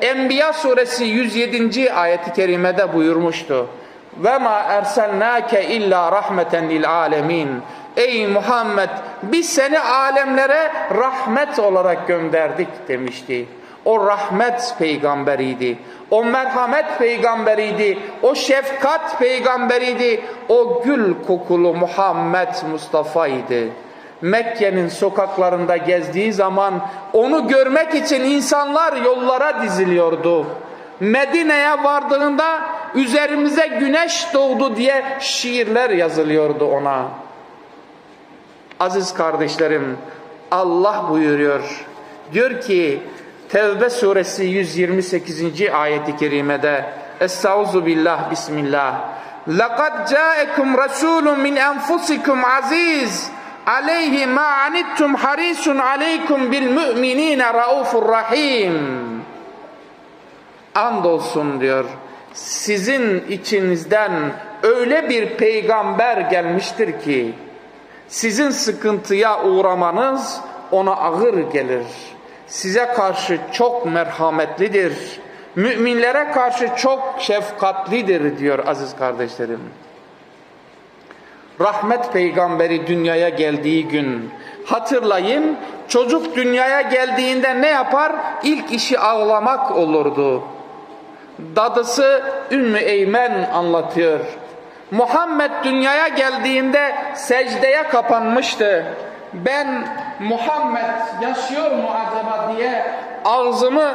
Enbiya suresi 107. ayeti kerimede buyurmuştu. Ve ma erselnake illa rahmeten lil alemin. Ey Muhammed biz seni alemlere rahmet olarak gönderdik demişti. O rahmet peygamberiydi. O merhamet peygamberiydi. O şefkat peygamberiydi. O gül kokulu Muhammed Mustafa'ydı. Mekke'nin sokaklarında gezdiği zaman onu görmek için insanlar yollara diziliyordu. Medine'ye vardığında üzerimize güneş doğdu diye şiirler yazılıyordu ona. Aziz kardeşlerim Allah buyuruyor. Diyor ki Tevbe suresi 128. ayeti kerimede Estaizu billah bismillah لَقَدْ جَاءَكُمْ رَسُولٌ مِنْ أَنْفُسِكُمْ عَزِيزٌ aleyhi ma anittum harisun aleykum bil müminine raufur rahim andolsun diyor sizin içinizden öyle bir peygamber gelmiştir ki sizin sıkıntıya uğramanız ona ağır gelir. Size karşı çok merhametlidir. Müminlere karşı çok şefkatlidir diyor aziz kardeşlerim. Rahmet peygamberi dünyaya geldiği gün hatırlayın çocuk dünyaya geldiğinde ne yapar? İlk işi ağlamak olurdu. Dadısı Ümmü Eymen anlatıyor. Muhammed dünyaya geldiğinde secdeye kapanmıştı. Ben Muhammed yaşıyor mu acaba diye ağzımı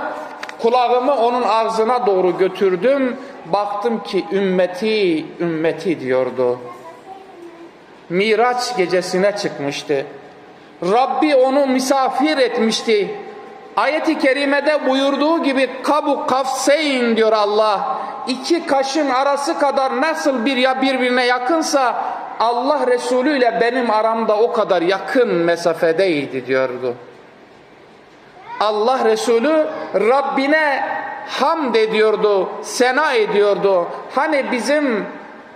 kulağımı onun ağzına doğru götürdüm. Baktım ki ümmeti ümmeti diyordu. Miraç gecesine çıkmıştı. Rabbi onu misafir etmişti. Ayet-i kerimede buyurduğu gibi kabu kafseyn diyor Allah. İki kaşın arası kadar nasıl bir ya birbirine yakınsa Allah Resulü ile benim aramda o kadar yakın mesafedeydi diyordu. Allah Resulü Rabbine hamd ediyordu, sena ediyordu. Hani bizim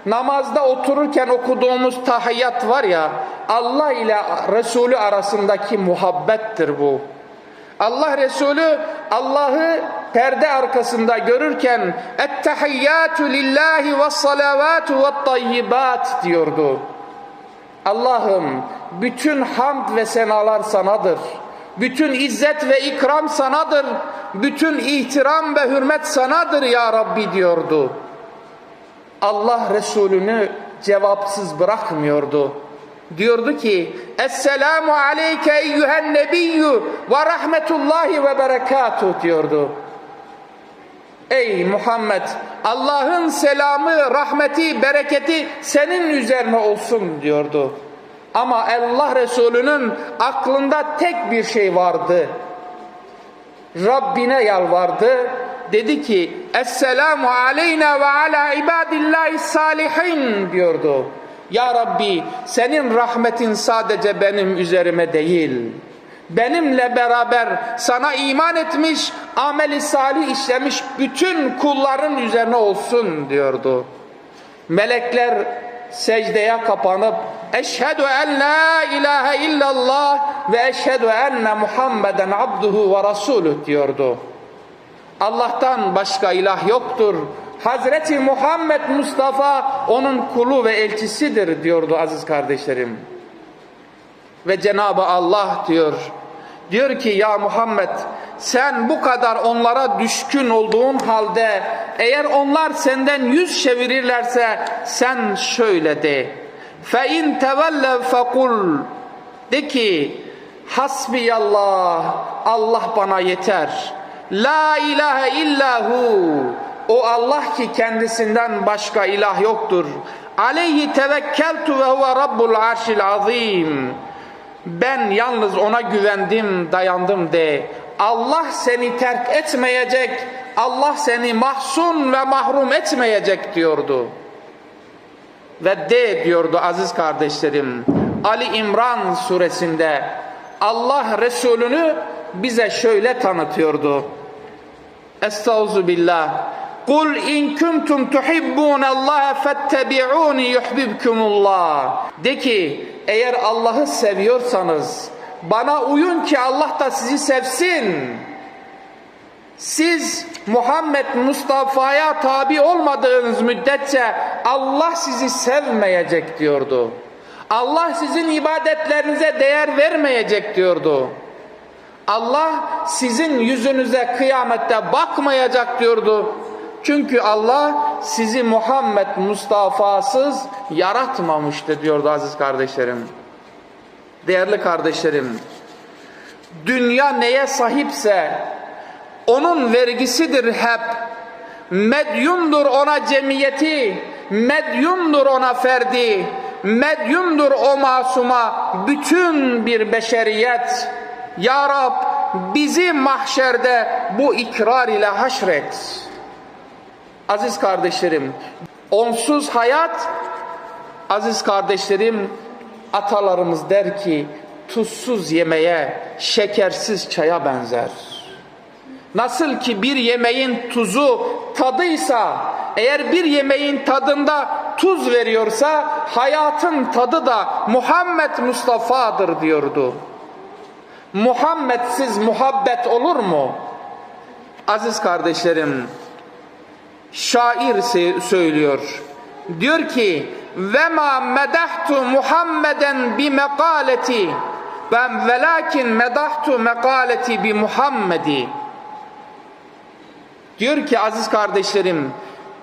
namazda otururken okuduğumuz tahiyyat var ya Allah ile Resulü arasındaki muhabbettir bu. Allah Resulü Allah'ı perde arkasında görürken ettehiyyatu lillahi ve salavatu ve tayyibat diyordu. Allah'ım bütün hamd ve senalar sanadır. Bütün izzet ve ikram sanadır. Bütün ihtiram ve hürmet sanadır ya Rabbi diyordu. Allah Resulünü cevapsız bırakmıyordu. Diyordu ki Esselamu aleyke eyyühen nebiyyü ve rahmetullahi ve berekatuhu diyordu. Ey Muhammed Allah'ın selamı, rahmeti, bereketi senin üzerine olsun diyordu. Ama Allah Resulü'nün aklında tek bir şey vardı. Rabbine yalvardı. Dedi ki Esselamu aleyna ve ala ibadillahi salihin diyordu. Ya Rabbi senin rahmetin sadece benim üzerime değil. Benimle beraber sana iman etmiş, ameli salih işlemiş bütün kulların üzerine olsun diyordu. Melekler secdeye kapanıp Eşhedü en la ilahe illallah ve eşhedü enne Muhammeden abduhu ve rasuluh diyordu. Allah'tan başka ilah yoktur. Hazreti Muhammed Mustafa onun kulu ve elçisidir diyordu aziz kardeşlerim. Ve Cenab-ı Allah diyor. Diyor ki ya Muhammed sen bu kadar onlara düşkün olduğun halde eğer onlar senden yüz çevirirlerse sen şöyle de. İn tevellev fekul de ki hasbiyallah Allah bana yeter. La ilahe illahu o Allah ki kendisinden başka ilah yoktur. Aleyhi tevekkeltu ve huve rabbul arşil azim. Ben yalnız ona güvendim, dayandım de. Allah seni terk etmeyecek, Allah seni mahzun ve mahrum etmeyecek diyordu. Ve de diyordu aziz kardeşlerim, Ali İmran suresinde Allah Resulünü bize şöyle tanıtıyordu. Estağzu billah. Kul in kuntum tuhibbun Allah fettebi'uni yuhibbukumullah. De ki eğer Allah'ı seviyorsanız bana uyun ki Allah da sizi sevsin. Siz Muhammed Mustafa'ya tabi olmadığınız müddetçe Allah sizi sevmeyecek diyordu. Allah sizin ibadetlerinize değer vermeyecek diyordu. Allah sizin yüzünüze kıyamette bakmayacak diyordu. Çünkü Allah sizi Muhammed Mustafa'sız yaratmamıştı diyordu aziz kardeşlerim. Değerli kardeşlerim, dünya neye sahipse onun vergisidir hep. Medyumdur ona cemiyeti, medyumdur ona ferdi, medyumdur o masuma bütün bir beşeriyet. Ya Rab bizi mahşerde bu ikrar ile haşret. Aziz kardeşlerim, onsuz hayat, aziz kardeşlerim, atalarımız der ki, tuzsuz yemeğe, şekersiz çaya benzer. Nasıl ki bir yemeğin tuzu tadıysa, eğer bir yemeğin tadında tuz veriyorsa, hayatın tadı da Muhammed Mustafa'dır diyordu. Muhammedsiz muhabbet olur mu? Aziz kardeşlerim, şair söylüyor. Diyor ki: "Ve ma medahtu Muhammeden bi mekaleti ben velakin medahtu mekaleti bi Muhammedi." Diyor ki aziz kardeşlerim,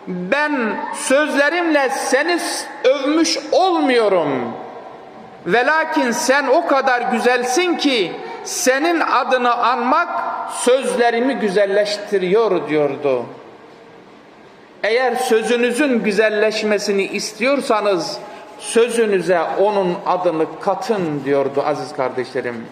ben sözlerimle seni övmüş olmuyorum. Velakin sen o kadar güzelsin ki senin adını anmak sözlerimi güzelleştiriyor diyordu. Eğer sözünüzün güzelleşmesini istiyorsanız sözünüze onun adını katın diyordu aziz kardeşlerim.